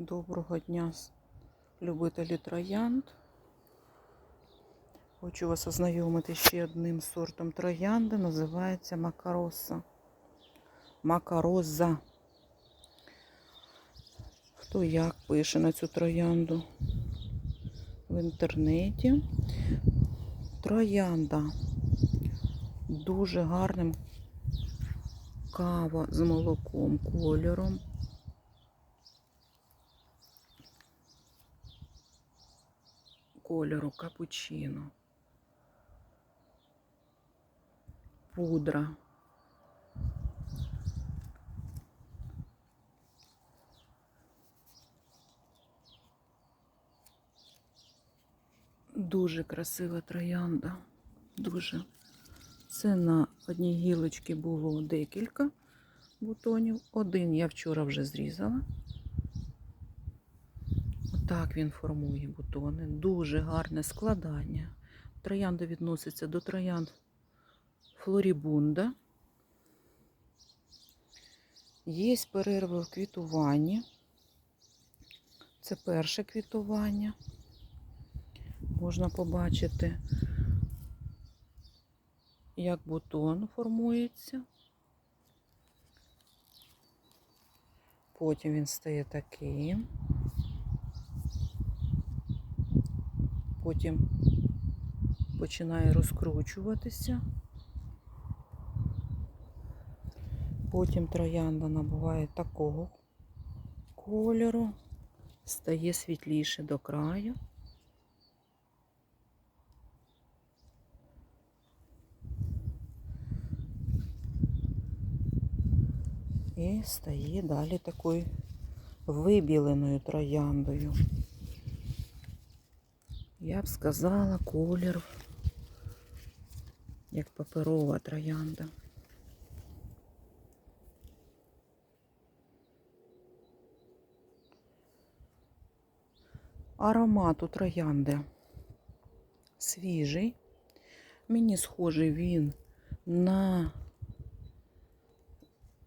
Доброго дня, любителі троянд. Хочу вас ознайомити ще одним сортом троянди. Називається Макароса. Макароза. Хто як пише на цю троянду в інтернеті. Троянда дуже гарним кава з молоком кольором. Кольору капучино. Пудра. Дуже красива троянда. Дуже. Це на одній гілочці було декілька бутонів. Один я вчора вже зрізала. Отак він формує бутони. Дуже гарне складання. Троянда відноситься до троянд флорібунда. Є перерви в квітуванні. Це перше квітування. Можна побачити, як бутон формується. Потім він стає таким. Потім починає розкручуватися. Потім троянда набуває такого кольору, стає світліше до краю. І стає далі такою вибіленою трояндою. Я б сказала колір, як паперова троянда. Аромат у троянди свіжий. Мені схожий він на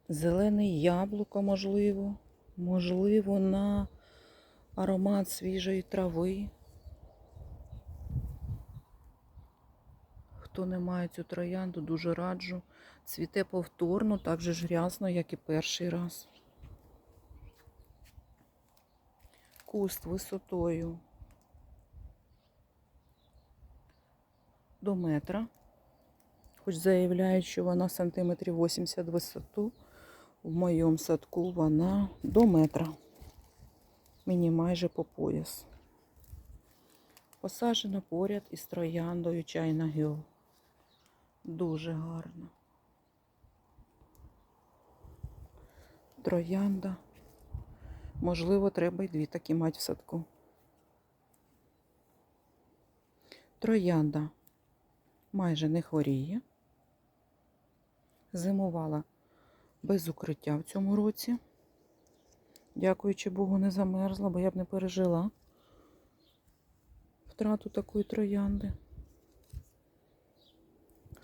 зелене яблуко, можливо, можливо, на аромат свіжої трави. Хто не має цю троянду, дуже раджу. Цвіте повторно, так же ж грязно, як і перший раз. Куст висотою до метра. Хоч заявляють, що вона сантиметрів 80 висоту. В моєму садку вона до метра. Мені майже по пояс. Посаджена поряд із трояндою чайна гіл. Дуже гарно. Троянда. Можливо, треба й дві такі мати в садку. Троянда майже не хворіє. Зимувала без укриття в цьому році. Дякуючи Богу, не замерзла, бо я б не пережила втрату такої троянди.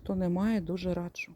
Хто не має, дуже раджу.